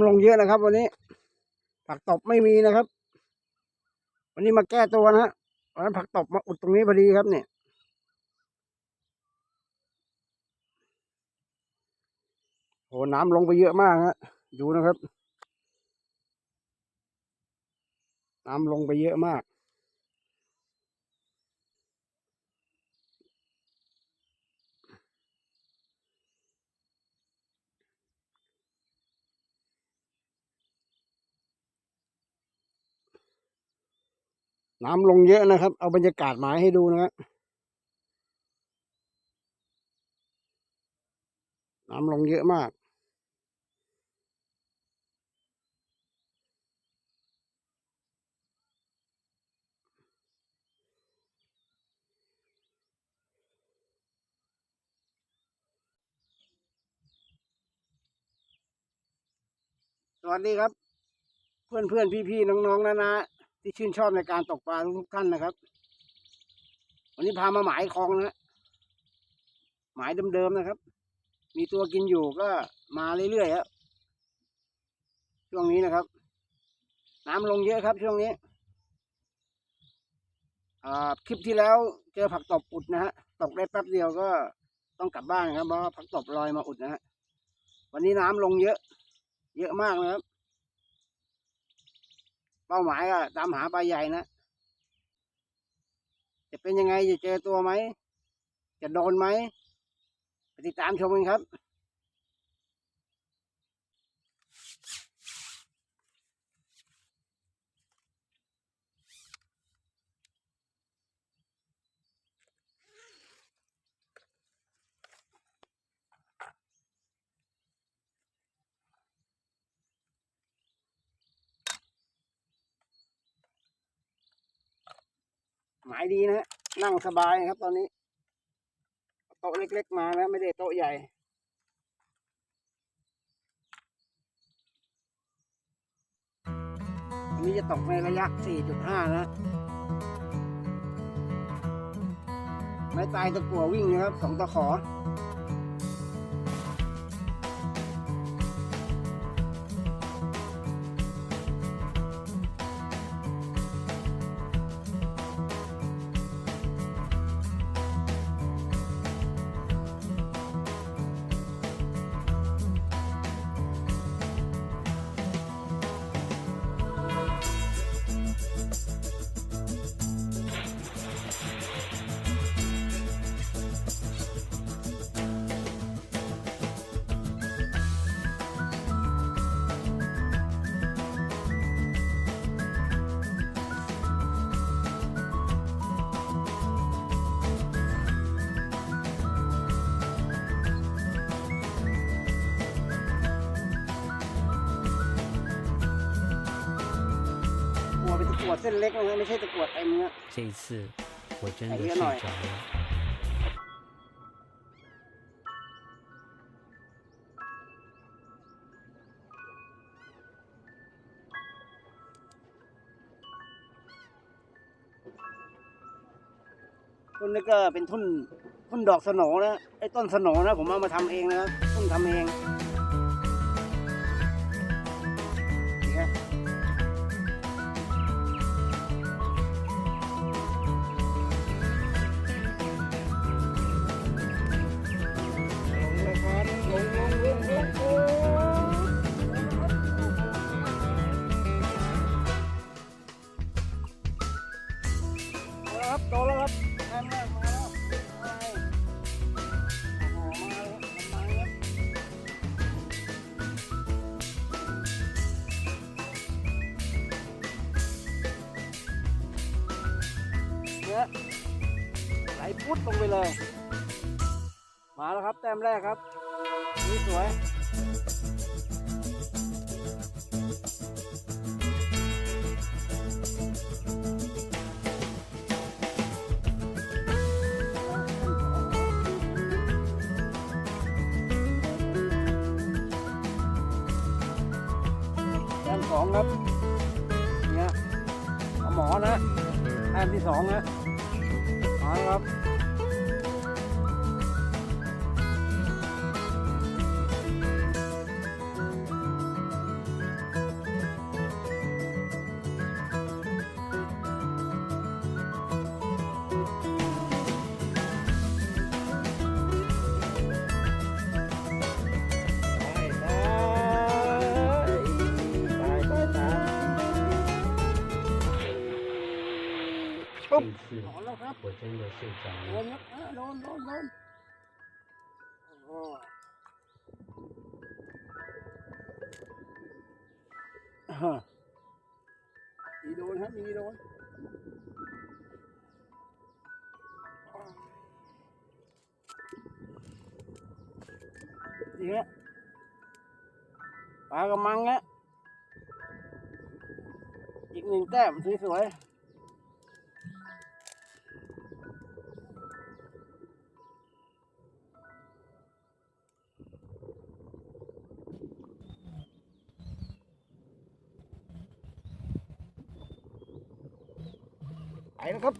ำลงเยอะนะครับ วันนี้ ผักตบไม่มีนะครับ วันนี้มาแก้ตัวนะฮะวันนั้นผักตบมาอุดตรงนี้พอดีครับเนี่ยโอ้น้ำลงไปเยอะมากฮะดูนะครับ น้ำลงไปเยอะมาก น้ำลงเยอะนะครับ เอาบรรยากาศหมายให้ดูนะฮะน้ำลงเยอะมาก สวัสดีครับ เพื่อนเพื่อนพี่พี่ๆน้องๆนะนะ ที่ชื่นชอบในการตกปลาทุกท่านนะครับ วันนี้พามาหมายคลองนะหมายเดิมๆนะครับ มีตัวกินอยู่ก็มาเรื่อยๆครับช่วงนี้นะครับ น้ำลงเยอะครับช่วงนี้คลิปที่แล้วเจอผักตบอุดนะฮะตกได้แป๊บเดียวก็ต้องกลับบ้านครับเพราะผักตบลอยมาอุดนะฮะวันนี้น้ำลงเยอะ เยอะมากนะครับ เป้าหมายอะตามหาปลาใหญ่นะจะเป็นยังไงจะเจอตัวไหม จะโดนไหมไปติดตามชมกันครับ หมายดีนะฮะนั่งสบายครับ ตอนนี้โต๊ะเล็ก ๆ มาแล้วไม่ได้โต๊ะใหญ่อันนี้จะตกในระยะ 4.5 นะไม่ตายตะกัววิ่งนะครับสองตะขอ เป็นตะกัวเส้นเล็กนะไม่ใช่ตะกัวเต็มนะ 这一次我真哎的睡别闹呀着了。 ต้นนี้ก็เป็นทุ่นทุ่นดอกสโหนนะไอ้ต้นสโหนนะผมเอามาทำเองนะครับทุ่นทำเอง พุดลงไปเลย มาแล้วครับแต้มแรกครับนี่สวยแต้มสองครับ เนี่ยเอาหมอนะแต้มที่สองนะ สี่อนแล้วครับปวดเส้นเบอร์สี่จังโดนครับเออโดนโดนโดนโอ้มีโดนครับมีโดนจริงฮะปลากระมังเนี่ยอีกหนึ่งแต้มสวย ไปนะครับ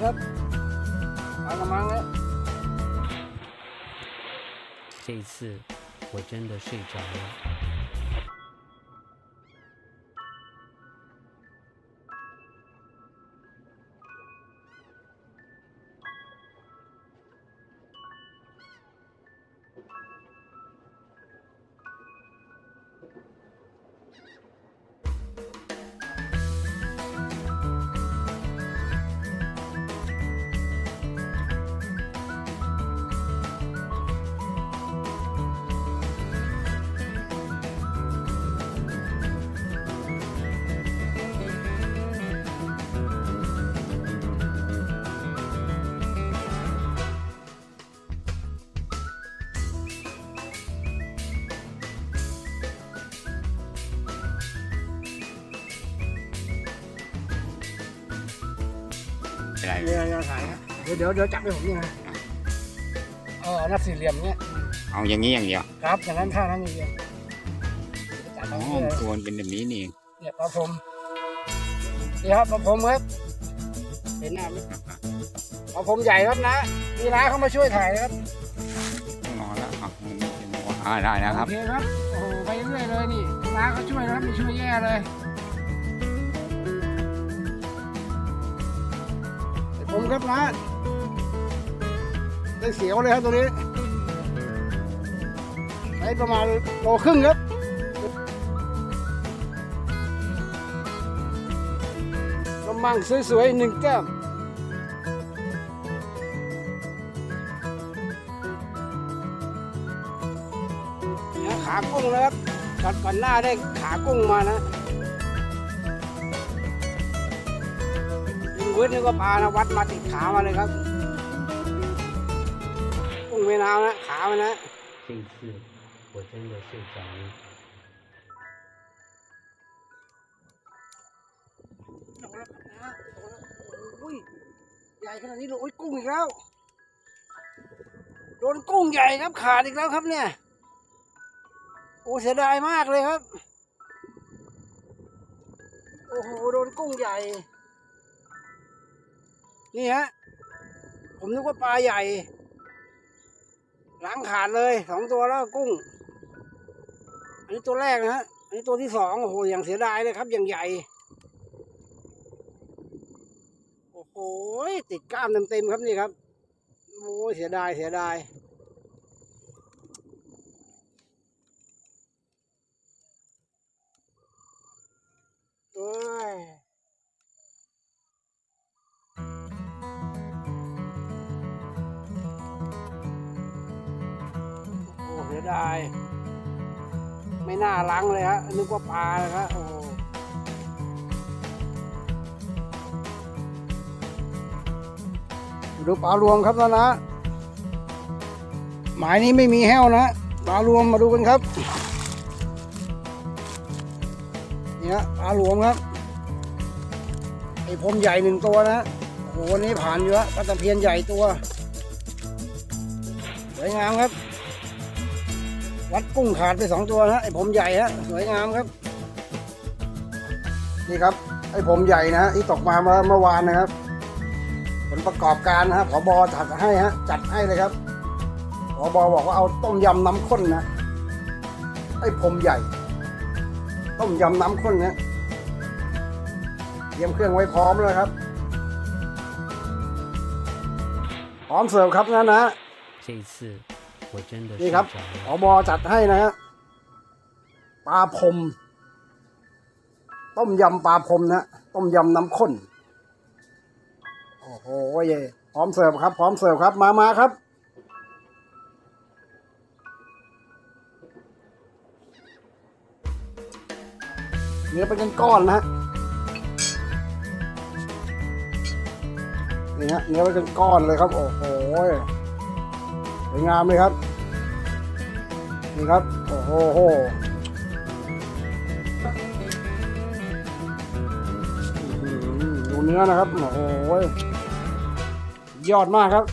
ครับสวยครับเอากระมังนะ 这一次我真的睡着了。 อะไรเดี๋ยวเดี๋ยวถ่ายครับเดี๋ยวเดี๋ยวเดี๋ยวจับให้ผมนี่นะเออนัดสี่เหลี่ยมเนี่ยเอาอย่างนี้อย่างเดียวครับอย่างนั้นท่านั้นอย่างเดียวจับอ๋ตอรงนี้เลยตัวมันเป็นแบบนี้นี่เองเนี่ยปลาผมนี่ครับปลาผมครับเห็นหน้าไหมปลาผมใหญ่ครับนะมีน้าเขามาช่วยถ่ายนะครับ ต้องนอนแล้วอะมันไม่เป็นหัวอ่าได้นะครับ โอเคครับ โอ้โห ไปเรื่อยเลยนี่น้าเขาช่วยนะครับไม่ช่วยแย่เลย ผมครับนะได้เสียวเลยครับตัวนี้ใช้ประมาณโลครึ่งครับกำมังสวยๆหนึ่งแก้มเนี่ยขากุ้งนะครับก่อนก่อนหน้าได้ขากุ้งมานะ พื้นนี่ก็ปานะวัดมาติดขามาเลยครับกุ้งแม่น้ำนะขามานะจริงคือหัวใจเราเสียใจใหญ่ขนาดนี้เลยโอ้ยกุ้งอีกแล้วโดนกุ้งใหญ่ครับขาดอีกแล้วครับเนี่ยโอ้เสียดายมากเลยครับ โอ้โหโดนกุ้งใหญ่ นี่ฮะ ผมนึกว่าปลาใหญ่ หลังขาดเลยสองตัวแล้วกุ้ง อันนี้ตัวแรกนะฮะ อันนี้ตัวที่สองโอ้โหอย่างเสียดายเลยครับ อย่างใหญ่ โอ้โหติดกล้ามเต็มๆครับนี่ครับ โอ้ยเสียดายเสียดาย ยดาย ไม่น่าล้างเลยฮะ นึกว่าปลาเลยครับโอ้ดูปลารวมครับนะนะหมายนี้ไม่มีแห้วนะปลารวมมาดูกันครับเนี่ยปลารวมครับไอ้พรมใหญ่หนึ่งตัวนะโอ้โหวันนี้ผ่านอยู่แล้วปลาตะเพียนใหญ่ตัวสวยงามครับ วัดกุ้งขาดไปสองตัวฮะไอผมใหญ่ฮะสวยงามครับ นี่ครับ ไอผมใหญ่นะที่ตกมาเมื่อเมื่อวานนะครับ ผลประกอบการนะฮะผบจัดให้ฮะจัดให้เลยครับผบบอกว่าเอาต้มยำน้ำข้นนะไอผมใหญ่ ต้มยำน้ำข้นเนะเตรียมเครื่องไว้พร้อมแล้วครับ พร้อมเสิร์ฟครับงั้นนะ这一次 นี่ครับอบอจัดให้นะฮะปลาพรมต้มยำปลาพรมนะต้มยำน้ำข้น โอ้โหเย่พร้อมเสิร์ฟครับ พร้อมเสิร์ฟครับ มามาครับ เนื้อเป็นก้อนนะฮะนี่ฮะเนื้อเป็นกันก้อนเลยครับ โอ้โห สวยงามเลยครับ นี่ครับ โอ้โหดูเนื้อนะครับ โอ้โหยอดมากครับ